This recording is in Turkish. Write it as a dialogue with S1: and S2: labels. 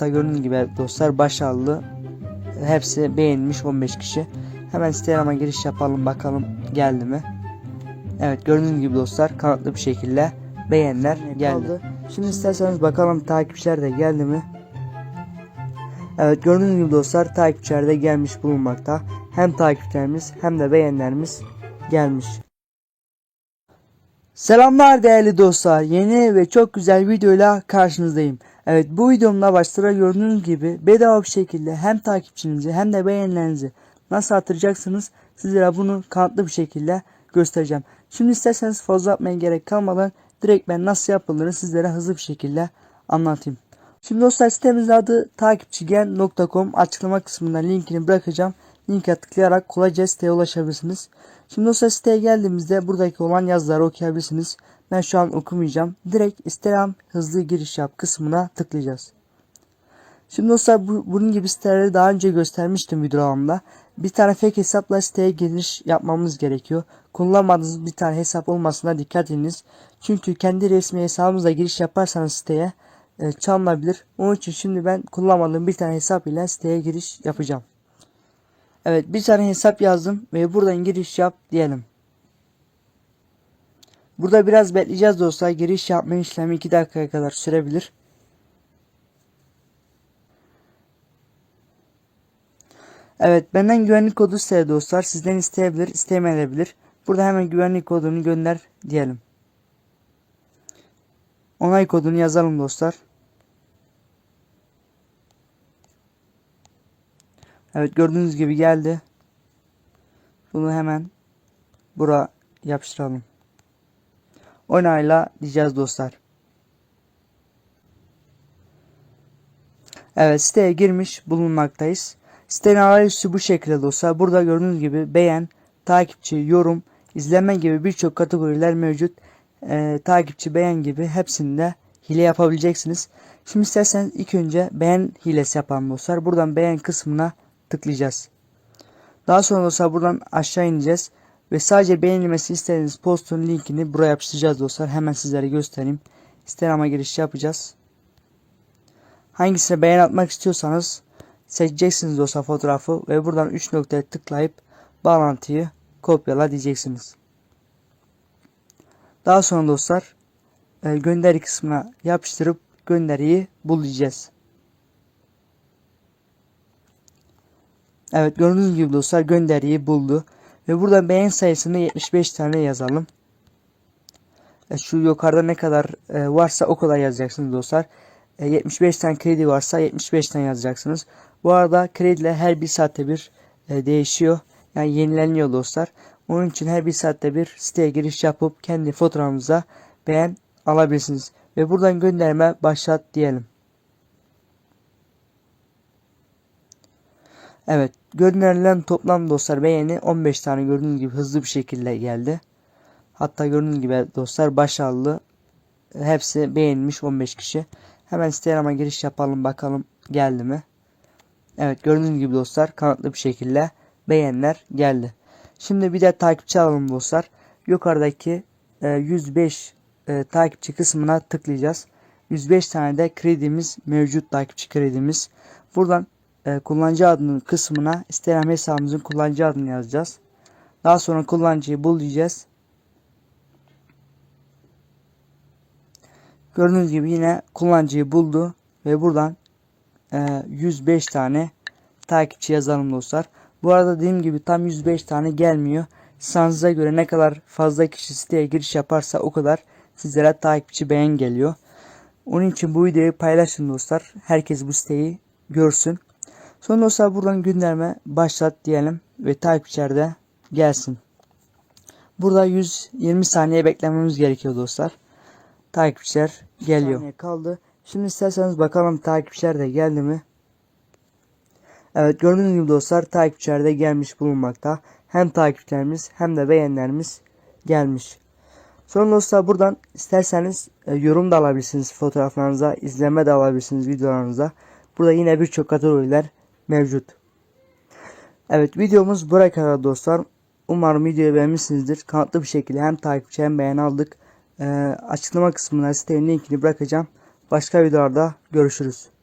S1: Hatta gördüğünüz gibi dostlar başarılı. Hepsi beğenmiş 15 kişi. Hemen Instagram'a giriş yapalım bakalım geldi mi? Evet gördüğünüz gibi dostlar kanatlı bir şekilde beğenler geldi. Şimdi isterseniz bakalım takipçiler de geldi mi? Evet gördüğünüz gibi dostlar takipçiler de gelmiş bulunmakta. Hem takipçilerimiz hem de beğenlerimiz gelmiş. Selamlar değerli dostlar. Yeni ve çok güzel videoyla karşınızdayım. Evet bu videomda başta gördüğünüz gibi bedava bir şekilde hem takipçinizi hem de beğenilerinizi nasıl artıracaksınız sizlere bunu kanıtlı bir şekilde göstereceğim. Şimdi isterseniz fazla yapmaya gerek kalmadan direkt ben nasıl yapıldığını sizlere hızlı bir şekilde anlatayım. Şimdi dostlar sitemizin adı takipçigen.com açıklama kısmında linkini bırakacağım. Linke tıklayarak kolayca siteye ulaşabilirsiniz. Şimdi dostlar siteye geldiğimizde buradaki olan yazıları okuyabilirsiniz. Ben şu an okumayacağım. Direkt Instagram hızlı giriş yap kısmına tıklayacağız. Şimdi dostlar bu, bunun gibi siteleri daha önce göstermiştim videolarımda. Bir tane fake hesapla siteye giriş yapmamız gerekiyor. Kullanmadığınız bir tane hesap olmasına dikkat ediniz. Çünkü kendi resmi hesabınızla giriş yaparsanız siteye e, çalınabilir. Onun için şimdi ben kullanmadığım bir tane hesap ile siteye giriş yapacağım. Evet bir tane hesap yazdım ve buradan giriş yap diyelim. Burada biraz bekleyeceğiz dostlar. Giriş yapma işlemi 2 dakikaya kadar sürebilir. Evet benden güvenlik kodu istedi dostlar. Sizden isteyebilir, istemeyebilir. Burada hemen güvenlik kodunu gönder diyelim. Onay kodunu yazalım dostlar. Evet gördüğünüz gibi geldi. Bunu hemen bura yapıştıralım. Onayla diyeceğiz dostlar. Evet siteye girmiş bulunmaktayız. Sitenin arayüzü bu şekilde dostlar. Burada gördüğünüz gibi beğen, takipçi, yorum, izleme gibi birçok kategoriler mevcut. Ee, takipçi, beğen gibi hepsinde hile yapabileceksiniz. Şimdi isterseniz ilk önce beğen hilesi yapalım dostlar. Buradan beğen kısmına tıklayacağız. Daha sonra buradan aşağı ineceğiz. Ve sadece beğenilmesi istediğiniz postun linkini buraya yapıştıracağız dostlar. Hemen sizlere göstereyim. Instagram'a giriş yapacağız. Hangisine beğen atmak istiyorsanız seçeceksiniz dostlar fotoğrafı ve buradan 3 noktaya tıklayıp bağlantıyı kopyala diyeceksiniz. Daha sonra dostlar e, gönderi kısmına yapıştırıp gönderiyi bulacağız. Evet gördüğünüz gibi dostlar gönderiyi buldu. Ve burada beğen sayısını 75 tane yazalım. E, şu yukarıda ne kadar e, varsa o kadar yazacaksınız dostlar. E, 75 tane kredi varsa 75 tane yazacaksınız. Bu arada krediler her bir saatte bir e, değişiyor. Yani yenileniyor dostlar. Onun için her bir saatte bir siteye giriş yapıp kendi fotoğrafınıza beğen alabilirsiniz. Ve buradan gönderme başlat diyelim. Evet gönderilen toplam dostlar beğeni 15 tane gördüğünüz gibi hızlı bir şekilde geldi. Hatta gördüğünüz gibi dostlar başarılı. Hepsi beğenmiş 15 kişi. Hemen Instagram'a giriş yapalım bakalım geldi mi? Evet gördüğünüz gibi dostlar kanatlı bir şekilde beğenler geldi. Şimdi bir de takipçi alalım dostlar. Yukarıdaki e, 105 e, takipçi kısmına tıklayacağız. 105 tane de kredimiz mevcut takipçi kredimiz. Buradan e, kullanıcı adının kısmına Instagram hesabımızın kullanıcı adını yazacağız. Daha sonra kullanıcıyı bul diyeceğiz. Gördüğünüz gibi yine kullanıcıyı buldu ve buradan e, 105 tane takipçi yazalım dostlar. Bu arada dediğim gibi tam 105 tane gelmiyor. Sanıza göre ne kadar fazla kişi siteye giriş yaparsa o kadar sizlere takipçi beğen geliyor. Onun için bu videoyu paylaşın dostlar. Herkes bu siteyi görsün. Sonra dostlar buradan gönderme başlat diyelim ve takipçiler de gelsin. Burada 120 saniye beklememiz gerekiyor dostlar. Takipçiler geliyor. Kaldı. Şimdi isterseniz bakalım takipçiler de geldi mi? Evet gördüğünüz gibi dostlar takipçiler de gelmiş bulunmakta. Hem takipçilerimiz hem de beğenilerimiz gelmiş. Sonra dostlar buradan isterseniz e, yorum da alabilirsiniz fotoğraflarınıza, izleme de alabilirsiniz videolarınıza. Burada yine birçok kategoriler mevcut. Evet videomuz buraya kadar dostlar. Umarım videoyu beğenmişsinizdir. Kanıtlı bir şekilde hem takipçi hem beğeni aldık. Ee, açıklama kısmına sitenin linkini bırakacağım. Başka videolarda görüşürüz.